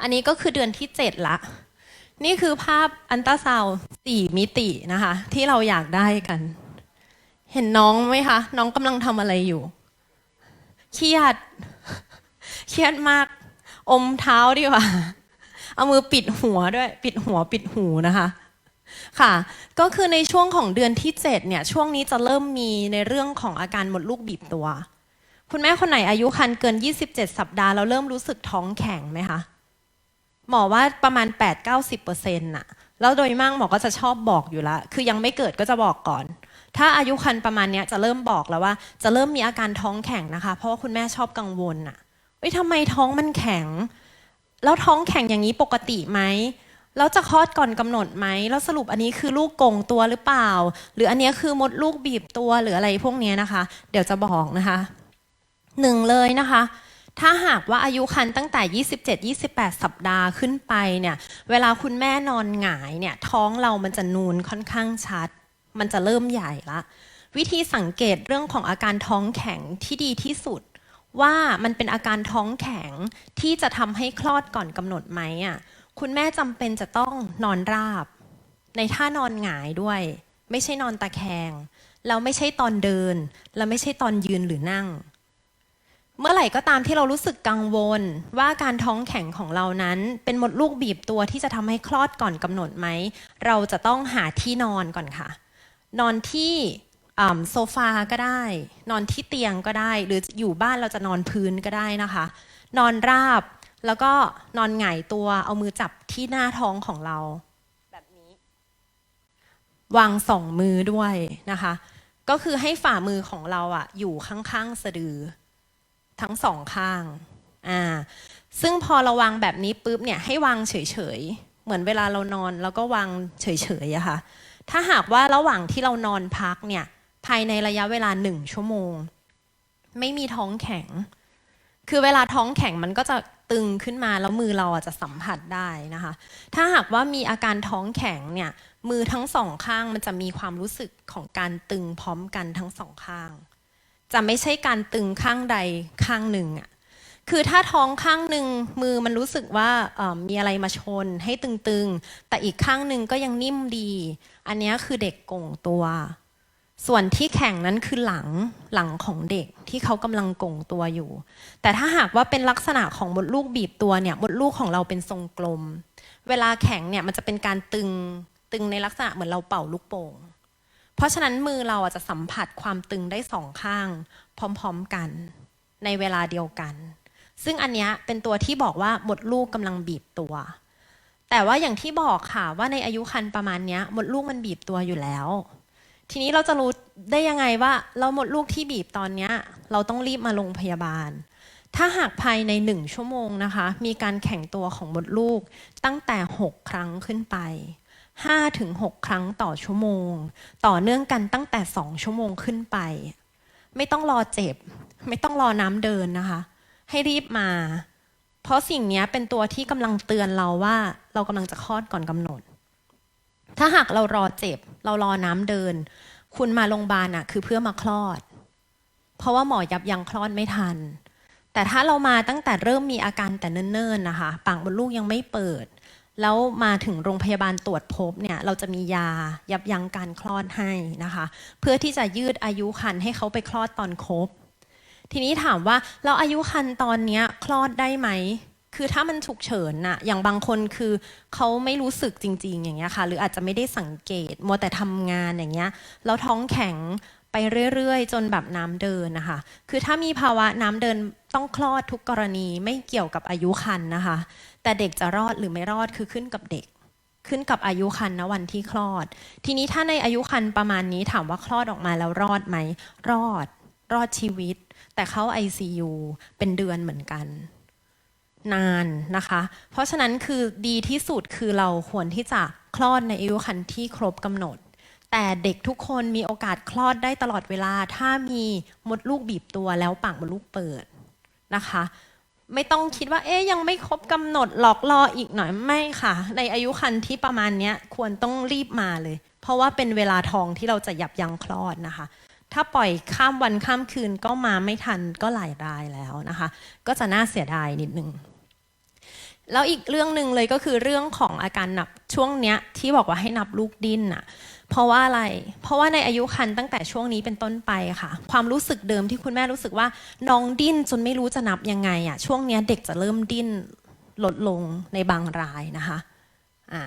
อันนี้ก็คือเดือนที่เจ็ดละ นี่คือภาพอันตราซาวสี่มิตินะคะ ที่เราอยากได้กัน เห็นน้องไหมคะ น้องกำลังทำอะไรอยู่ เครียด เครียดมาก อมเท้าดีกว่า เอามือปิดหัวด้วย ปิดหัวปิดหูนะคะค่ะ ก็คือในช่วงของเดือนที่7เนี่ย ช่วงนี้จะเริ่มมีในเรื่องของอาการมดลูกบีบตัว คุณแม่คนไหนอายุครรภ์เกิน 27 สัปดาห์แล้วเริ่มรู้สึกท้องแข็งไหมคะ หมอว่าประมาณ 8-90%เปอร์เซ็นต์น่ะ แล้วโดยมากหมอก็จะชอบบอกอยู่แล้วคือยังไม่เกิดก็จะบอกก่อน ถ้าอายุครรภ์ประมาณเนี้ยจะเริ่มบอกแล้วว่า จะเริ่มมีอาการท้องแข็งนะคะ เพราะว่าคุณแม่ชอบกังวลน่ะเอ้ยทำไมท้องมันแข็ง แล้วท้องแข็งอย่างนี้ปกติไหมแล้วจะคลอดก่อนกำหนดไหม แล้วสรุปอันนี้คือลูกโกงตัวหรือเปล่า หรืออันนี้คือมดลูกบีบตัวหรืออะไรพวกนี้นะคะ เดี๋ยวจะบอกนะคะ หนึ่งเลยนะคะ ถ้าหากว่าอายุครรภ์ตั้งแต่ 27-28 สัปดาห์ขึ้นไปเนี่ย เวลาคุณแม่นอนหงายเนี่ย ท้องเรามันจะนูนค่อนข้างชัด มันจะเริ่มใหญ่ละ วิธีสังเกตเรื่องของอาการท้องแข็งที่ดีที่สุด ว่ามันเป็นอาการท้องแข็งที่จะทำให้คลอดก่อนกำหนดไหมอะ คุณแม่จำเป็นจะต้องนอนราบ ในท่านอนหงายด้วย ไม่ใช่นอนตะแคง แล้วไม่ใช่ตอนเดิน แล้วไม่ใช่ตอนยืนหรือนั่ง เมื่อไหร่ก็ตามที่เรารู้สึกกังวล ว่าการท้องแข็งของเรานั้น เป็นมดลูกบีบตัวที่จะทำให้คลอดก่อนกำหนดไหม เราจะต้องหาที่นอนก่อนค่ะ นอนที่โซฟาก็ได้ นอนที่เตียงก็ได้ หรืออยู่บ้านเราจะนอนพื้นก็ได้นะคะ นอนราบแล้วก็นอนหงายตัวเอามือจับที่หน้าท้องของเรา แบบนี้วางสองมือด้วยนะคะ ก็คือให้ฝ่ามือของเราอะอยู่ข้างๆสะดือ ทั้งสองข้างอ่าซึ่งพอเราวางแบบนี้ปุ๊บเนี่ยให้วางเฉยๆ เหมือนเวลาเรานอนแล้วก็วางเฉยๆอะค่ะ ถ้าหากว่าระหว่างที่เรานอนพักเนี่ยภายในระยะเวลาหนึ่งชั่วโมง ไม่มีท้องแข็ง คือเวลาท้องแข็งมันก็จะตึงขึ้นมาแล้วมือเราอะจะสัมผัสได้นะคะ ถ้าหากว่ามีอาการท้องแข็งเนี่ยมือทั้งสองข้างมันจะมีความรู้สึกของการตึงพร้อมกันทั้งสองข้าง จะไม่ใช่การตึงข้างใดข้างหนึ่งอะคือถ้าท้องข้างหนึ่งมือมันรู้สึกว่ามีอะไรมาชนให้ตึงๆ แต่อีกข้างหนึ่งก็ยังนิ่มดี อันนี้คือเด็กโก่งตัว ส่วนที่แข็งนั้นคือหลังหลังของเด็กที่เขากำลังโก่งตัวอยู่ แต่ถ้าหากว่าเป็นลักษณะของมดลูกบีบตัวเนี่ยมดลูกของเราเป็นทรงกลม เวลาแข็งเนี่ยมันจะเป็นการตึงตึงในลักษณะเหมือนเราเป่าลูกโป่ง เพราะฉะนั้นมือเราจะสัมผัสความตึงได้สองข้าง พร้อมๆกัน ในเวลาเดียวกัน ซึ่งอันนี้เป็นตัวที่บอกว่าหมดลูกกำลังบีบตัว แต่ว่าอย่างที่บอกค่ะว่าในอายุครรภ์ประมาณนี้ยมดลูกมันบีบตัวอยู่แล้ว ทีนี้เราจะรู้ได้ยังไงว่า เราหมดลูกที่บีบตอนนี้เราต้องรีบมาโรงพยาบาลถ้าหากภายในหนึ่งชั่วโมงนะคะ มีการแข็งตัวของมดลูกตั้งแต่ 6 ครั้งขึ้นไป 5-6ถึง6ครั้งต่อชั่วโมง ต่อเนื่องกันตั้งแต่ 2 ชั่วโมงขึ้นไป ไม่ต้องรอเจ็บ ไม่ต้องรอน้ำเดินนะคะ ให้รีบมา เพราะสิ่งนี้เป็นตัวที่กำลังเตือนเราว่าเรากำลังจะคลอดก่อนกำหนด ถ้าหากเรารอเจ็บ เรารอน้ำเดิน คุณมาโรงพยาบาลอะคือเพื่อมาคลอด เพราะว่าหมอยับยั้งคลอดไม่ทันแต่ถ้าเรามาตั้งแต่เริ่มมีอาการแต่เนิ่นๆนะคะ ปากมดลูกยังไม่เปิด แล้วมาถึงโรงพยาบาลตรวจพบเนี่ยเราจะมียายับยั้งการคลอดให้นะคะ เพื่อที่จะยืดอายุครรภ์ให้เขาไปคลอดตอนครบ ทีนี้ถามว่าเราอายุครรภ์ตอนนี้คลอดได้ไหม คือถ้ามันฉุกเฉินน่ะอย่างบางคนคือเขาไม่รู้สึกจริง ๆ อย่างเงี้ยค่ะ หรืออาจจะไม่ได้สังเกตมัวแต่ทำงานอย่างเงี้ยแล้วท้องแข็งไปเรื่อยๆ จนแบบน้ำเดินนะคะ คือถ้ามีภาวะน้ำเดินต้องคลอดทุกกรณีไม่เกี่ยวกับอายุครรภ์นะคะ แต่เด็กจะรอดหรือไม่รอดคือขึ้นกับเด็ก ขึ้นกับอายุครรภ์ณวันที่คลอด ทีนี้ถ้าในอายุครรภ์ประมาณนี้ถามว่าคลอดออกมาแล้วรอดไหม รอด รอดชีวิต แต่เข้า ICU เป็นเดือนเหมือนกัน นานนะคะ เพราะฉะนั้นคือดีที่สุดคือเราควรที่จะคลอดในอายุครรภ์ที่ครบกำหนด แต่เด็กทุกคนมีโอกาสคลอดได้ตลอดเวลา ถ้ามีมดลูกบีบตัวแล้วปากมดลูกเปิดนะคะ ไม่ต้องคิดว่าเอ๊ยยังไม่ครบกำหนดหลอกรออีกหน่อยไม่ค่ะ ในอายุครรภ์ที่ประมาณนี้ควรต้องรีบมาเลย เพราะว่าเป็นเวลาทองที่เราจะยับยั้งคลอดนะคะถ้าปล่อยข้ามวันข้ามคืนก็มาไม่ทันก็หลายรายแล้วนะคะ ก็จะน่าเสียดายนิดนึง แล้วอีกเรื่องหนึ่งเลยก็คือเรื่องของอาการนับช่วงเนี้ยที่บอกว่าให้นับลูกดิ้นน่ะเพราะว่าอะไร เพราะว่าในอายุครรภ์ตั้งแต่ช่วงนี้เป็นต้นไปค่ะ ความรู้สึกเดิมที่คุณแม่รู้สึกว่าน้องดิ้นจนไม่รู้จะนับยังไงอะช่วงเนี้ยเด็กจะเริ่มดิ้นลดลงในบางรายนะคะ อ่า